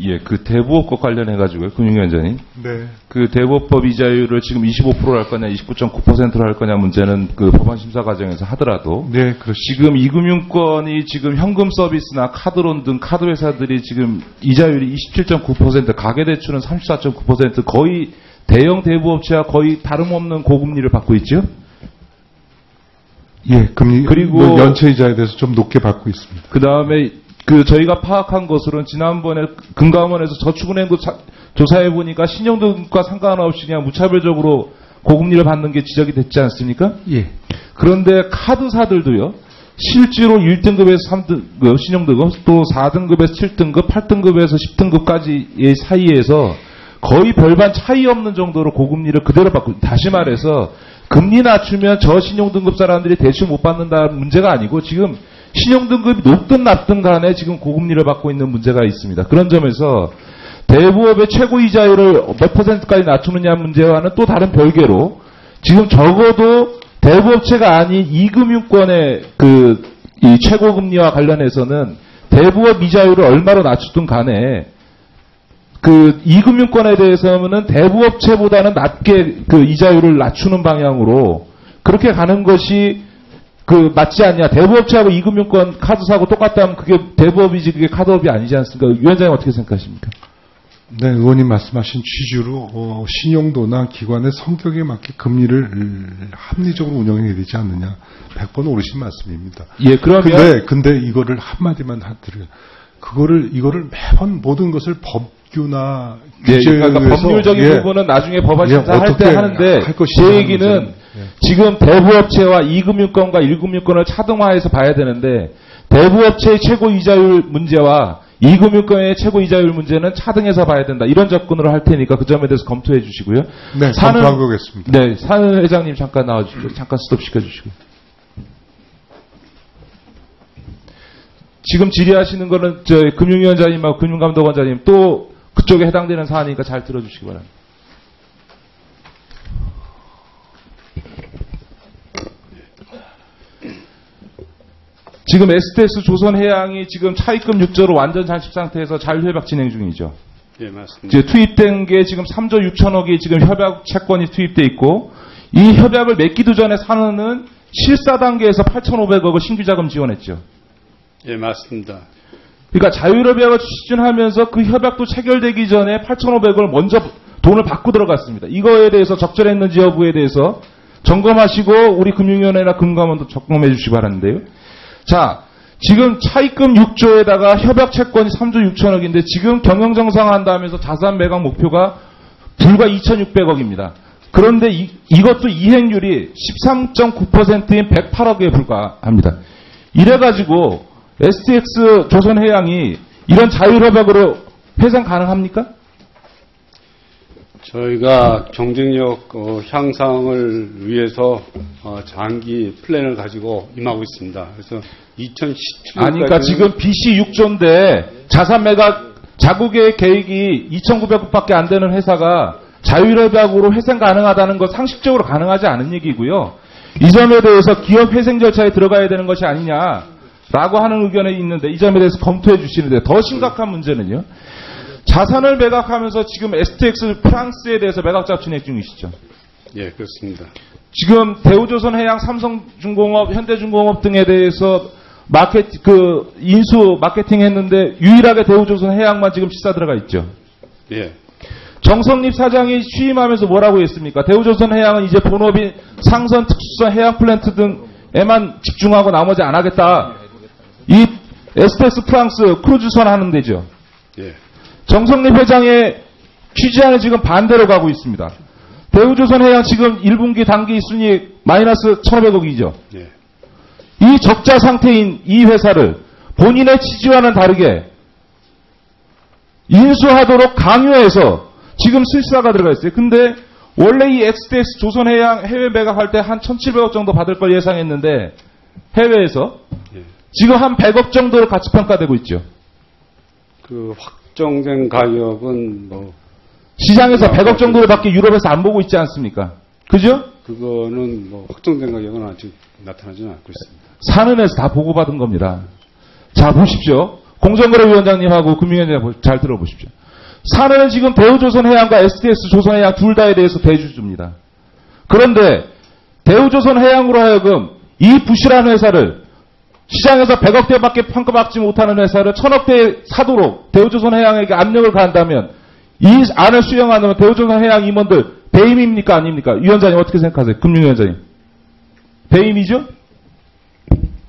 예, 그 대부업과 관련해 가지고요, 금융위원장님. 네. 그 대부업법 이자율을 지금 25%로 할 거냐, 29.9%로 할 거냐 문제는 그 법안 심사 과정에서 하더라도 네, 그렇습니다. 지금 이금융권이 지금 현금 서비스나 카드론 등 카드 회사들이 지금 이자율이 27.9%, 가계대출은 34.9% 거의 대형 대부업체와 거의 다름없는 고금리를 받고 있죠. 예, 금리 그리고- 뭐 연체 이자에 대해서 좀 높게 받고 있습니다. 그 다음에 그 저희가 파악한 것으로는 지난번에 금감원에서 저축은행도 자- 조사해 보니까 신용등급과 상관없이 그냥 무차별적으로 고금리를 받는 게 지적이 됐지 않습니까? 예. 그런데 카드사들도요. 실제로 1등급에서 3등급 신용등급 또 4등급에서 7등급, 8등급에서 10등급까지의 사이에서 거의 별반 차이 없는 정도로 고금리를 그대로 받고 다시 말해서 금리 낮추면 저신용등급 사람들이 대출 못 받는다는 문제가 아니고 지금 신용등급이 높든 낮든 간에 지금 고금리를 받고 있는 문제가 있습니다. 그런 점에서 대부업의 최고 이자율을 몇 퍼센트까지 낮추느냐 문제와는 또 다른 별개로 지금 적어도 대부업체가 아닌 이금융권의 그 이 최고금리와 관련해서는 대부업 이자율을 얼마로 낮추든 간에 그 이금융권에 대해서는 대부업체보다는 낮게 그 이자율을 낮추는 방향으로 그렇게 가는 것이 그 맞지 않냐. 대부업체하고 이금융권 카드사하고 똑같다면 그게 대부업이지 그게 카드업이 아니지 않습니까? 위원장님 어떻게 생각하십니까? 네, 의원님 말씀하신 취지로 어, 신용도나 기관의 성격에 맞게 금리를 음, 합리적으로 운영해야 되지 않느냐. 100번 옳으신 말씀입니다. 예, 그러면 근데 근데 이거를 한마디만 하드려. 그거를 이거를 매번 모든 것을 법규나 예, 규제에 그러니까 의해서 법률적인 예, 부분은 나중에 법안 예, 심사할 어떻게 때 하는데 할 제 얘기는 예. 지금 대부업체와 이금융권과 일금융권을 차등화해서 봐야 되는데 대부업체의 최고 이자율 문제와 이금융권의 최고 이자율 문제는 차등해서 봐야 된다. 이런 접근으로 할 테니까 그 점에 대해서 검토해 주시고요. 네, 사는- 검토한 거겠습니다. 네, 산 회장님 잠깐 나와 주시고 잠깐 스톱 시켜 주시고. 지금 질의하시는 거는 저 금융위원장님하고 금융감독원장님 또 그쪽에 해당되는 사안이니까 잘 들어주시기 바랍니다. 지금 STS 조선해양이 지금 차입금 6조로 완전 잔식 상태에서 자율협약 진행 중이죠. 예, 맞습니다. 이제 투입된 게 지금 3조 6천억이 지금 협약 채권이 투입돼 있고 이 협약을 맺기도 전에 산은은 실사 단계에서 8,500억을 신규 자금 지원했죠. 예, 맞습니다. 그러니까 자유협약을 추진하면서 그 협약도 체결되기 전에 8,500억을 먼저 돈을 받고 들어갔습니다. 이거에 대해서 적절했는지 여부에 대해서 점검하시고 우리 금융위원회나 금감원도 점검해 주시기 바라는데요. 자, 지금 차입금 6조에다가 협약 채권이 3조 6천억인데 지금 경영 정상화한다면서 자산 매각 목표가 불과 2,600억입니다. 그런데 이, 이것도 이행률이 13.9%인 108억에 불과합니다. 이래가지고 STX 조선해양이 이런 자율협약으로 회상 가능합니까? 저희가 경쟁력 어, 향상을 위해서 어, 장기 플랜을 가지고 임하고 있습니다. 그래서 2017년까지 아니, 그러니까 지금 BC 6조인데 자산 매각 자국의 계획이 2,900억밖에 안 되는 회사가 자율협약으로 회생 가능하다는 것 상식적으로 가능하지 않은 얘기고요. 이 점에 대해서 기업 회생 절차에 들어가야 되는 것이 아니냐라고 하는 의견이 있는데 이 점에 대해서 검토해 주시는데 더 심각한 문제는요. 자산을 매각하면서 지금 STX 프랑스에 대해서 매각자 진행 중이시죠. 예, 그렇습니다. 지금 대우조선 해양, 삼성중공업, 현대중공업 등에 대해서 마켓 그 인수 마케팅 했는데 유일하게 대우조선 해양만 지금 시사 들어가 있죠. 예. 정성립 사장이 취임하면서 뭐라고 했습니까? 대우조선 해양은 이제 본업인 상선 특수선 해양 플랜트 등에만 집중하고 나머지 안 하겠다. 이 에스테스 프랑스 크루즈선 하는 데죠. 예. 정성립 회장의 취지와는 지금 반대로 가고 있습니다. 대우조선해양 지금 1분기 단기 순이익 마이너스 1,500억이죠. 예. 이 적자 상태인 이 회사를 본인의 취지와는 다르게 인수하도록 강요해서 지금 실사가 들어가 있어요. 근데 원래 이 XDX 조선해양 해외 매각할 때 한 1,700억 정도 받을 걸 예상했는데 해외에서 예. 지금 한 100억 정도로 가치 평가되고 있죠. 그 확 정된 가격은 뭐 시장에서 100억 정도로밖에 유럽에서 안 보고 있지 않습니까? 그죠? 그거는 뭐 확정된 가격은 아직 나타나지는 않고 있습니다. 사는 애서 다 보고받은 겁니다. 자, 보십시오. 공정거래위원장님하고 금융위원장님 잘 들어보십시오. 사내는 지금 대우조선 해양과 SDS 조선 해양 둘 다에 대해서 대주주입니다. 그런데 대우조선 해양으로 하여금 이 부실한 회사를 시장에서 100억대밖에 평가받지 못하는 회사를 1000억대 사도록 대우조선 해양에게 압력을 가한다면 이 안을 수용하는 대우조선 해양 임원들 배임입니까 아닙니까? 위원장님 어떻게 생각하세요? 금융위원장님. 배임이죠?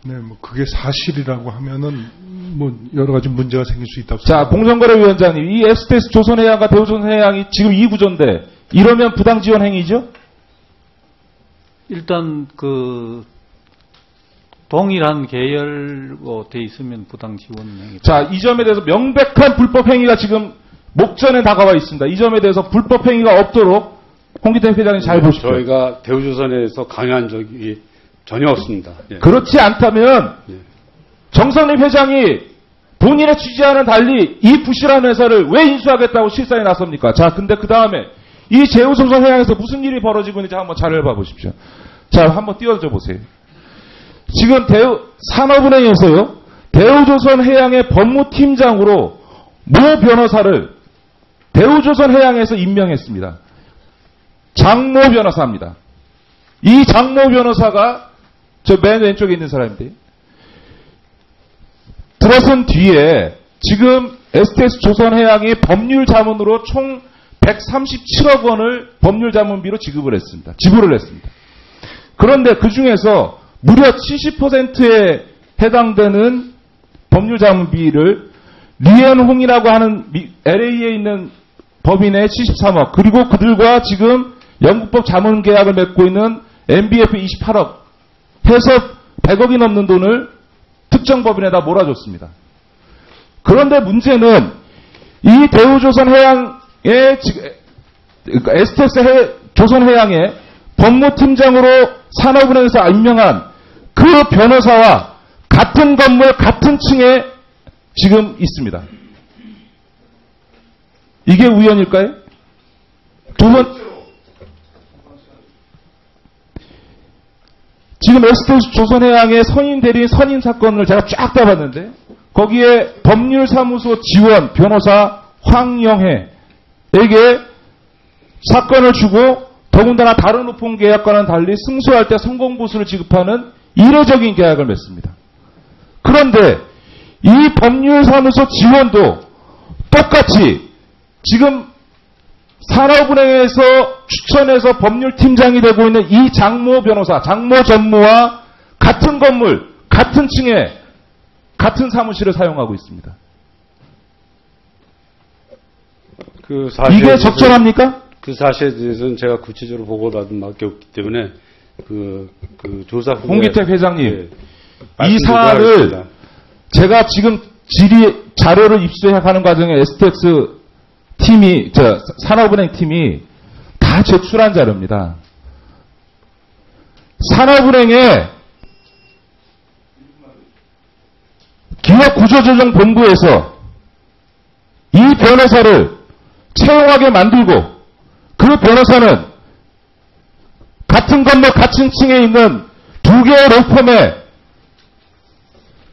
네, 뭐 그게 사실이라고 하면은 뭐 여러 가지 문제가 생길 수 있다고 자, 공정거래위원장님, 이 SDS 조선해양과 대우조선해양이 지금 이 구조인데 이러면 부당 지원 행위죠? 일단 그 동일한 계열로 돼 있으면 부당 지원 행위. 자, 이 점에 대해서 명백한 불법 행위가 지금 목전에 다가와 있습니다. 이 점에 대해서 불법 행위가 없도록 홍기태 회장님 잘 보십시오. 저희가 대우조선에서 강요한 적이 전혀 없습니다. 예. 그렇지 않다면 예. 정성립 회장이 본인의 취지와는 달리 이 부실한 회사를 왜 인수하겠다고 실사에 나섭니까? 자, 근데 그 다음에 이 제우조선 해양에서 무슨 일이 벌어지고 있는지 한번 자료를 봐보십시오. 자, 한번 띄워줘 보세요. 지금 대우, 산업은행에서요, 대우조선 해양의 법무팀장으로 모 변호사를 대우조선 해양에서 임명했습니다. 장모 변호사입니다. 이 장모 변호사가 저 맨 왼쪽에 있는 사람인데 들어선 뒤에 지금 STS 조선해양이 법률 자문으로 총 137억 원을 법률 자문비로 지급을 했습니다. 지불을 했습니다. 그런데 그 중에서 무려 70%에 해당되는 법률 자문비를 리엔홍이라고 하는 미- LA에 있는 법인의 73억 그리고 그들과 지금 영국법 자문 계약을 맺고 있는 MBF 28억 해서 100억이 넘는 돈을 특정 법인에다 몰아줬습니다. 그런데 문제는 이 대우조선 해양의 그러니까 에스테스 해, 조선 해양의 법무팀장으로 산업은행에서 임명한 그 변호사와 같은 건물 같은 층에 지금 있습니다. 이게 우연일까요? 두 번, 지금 에스테스 조선해양의 선임 대리인 선임 사건을 제가 쫙 따봤는데 거기에 법률사무소 지원 변호사 황영혜에게 사건을 주고 더군다나 다른 오픈 계약과는 달리 승소할 때 성공보수를 지급하는 이례적인 계약을 맺습니다. 그런데 이 법률사무소 지원도 똑같이 지금 산업은행에서 추천해서 법률팀장이 되고 있는 이 장모 변호사, 장모 전무와 같은 건물, 같은 층에 같은 사무실을 사용하고 있습니다. 그 이게 적절합니까? 그 사실에 대해서는 제가 구체적으로 보고받은 밖에 없기 때문에 그, 그 조사 홍기택 회장님, 예, 이 사안을. 제가 지금 질의 자료를 입수하는 과정에 STX 팀이 저 산업은행 팀이 다 제출한 자료입니다. 산업은행의 기업구조조정본부에서 이 변호사를 채용하게 만들고 그 변호사는 같은 건물 같은 층에 있는 두 개의 로펌에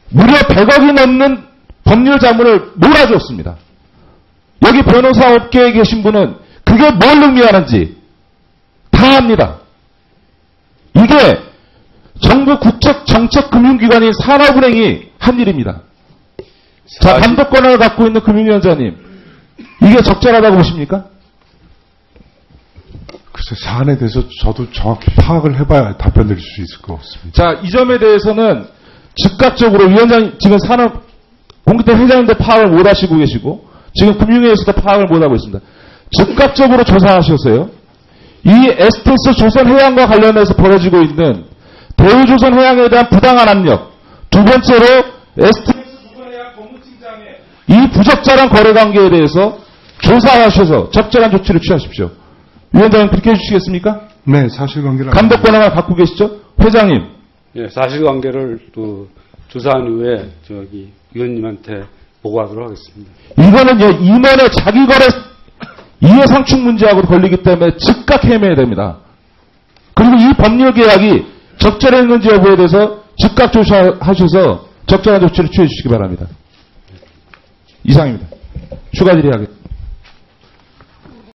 무려 100억이 넘는 법률 자문을 몰아줬습니다. 여기 변호사 업계에 계신 분은 그게 뭘 의미하는지 다 압니다. 이게 정부 국책 정책 금융기관인 산업은행이 한 일입니다. 자, 사실- 감독 권한을 갖고 있는 금융위원장님, 이게 적절하다고 보십니까? 글쎄 사안에 대해서 저도 정확히 파악을 해봐야 답변 드릴 수 있을 것 같습니다. 자, 이 점에 대해서는 즉각적으로 위원장, 지금 산업, 공기태 회장님도 파악을 못 하시고 계시고, 지금 금융위에서도 파악을 못 하고 있습니다. 즉각적으로 조사하셨어요. 이 에스테스 조선해양과 관련해서 벌어지고 있는 대우조선해양에 대한 부당한 압력, 두 번째로 에스테스 조선해양 법무팀장의 이 부적절한 거래 관계에 대해서 조사하셔서 적절한 조치를 취하십시오. 위원장님 그렇게 해주시겠습니까? 네, 사실관계를 감독 권한을 갖고 계시죠? 회장님, 예, 사실관계를 또 조사한 후에 저기 위원님한테 보고하도록 하겠습니다. 이거는 요 임원의 자기거래 이해 상충 문제하고 걸리기 때문에 즉각 해명해야 됩니다. 그리고 이 법률 계약이 적절했는지 여부에 대해서 즉각 조사하셔서 적절한 조치를 취해 주시기 바랍니다. 이상입니다. 추가 질의하겠습니다.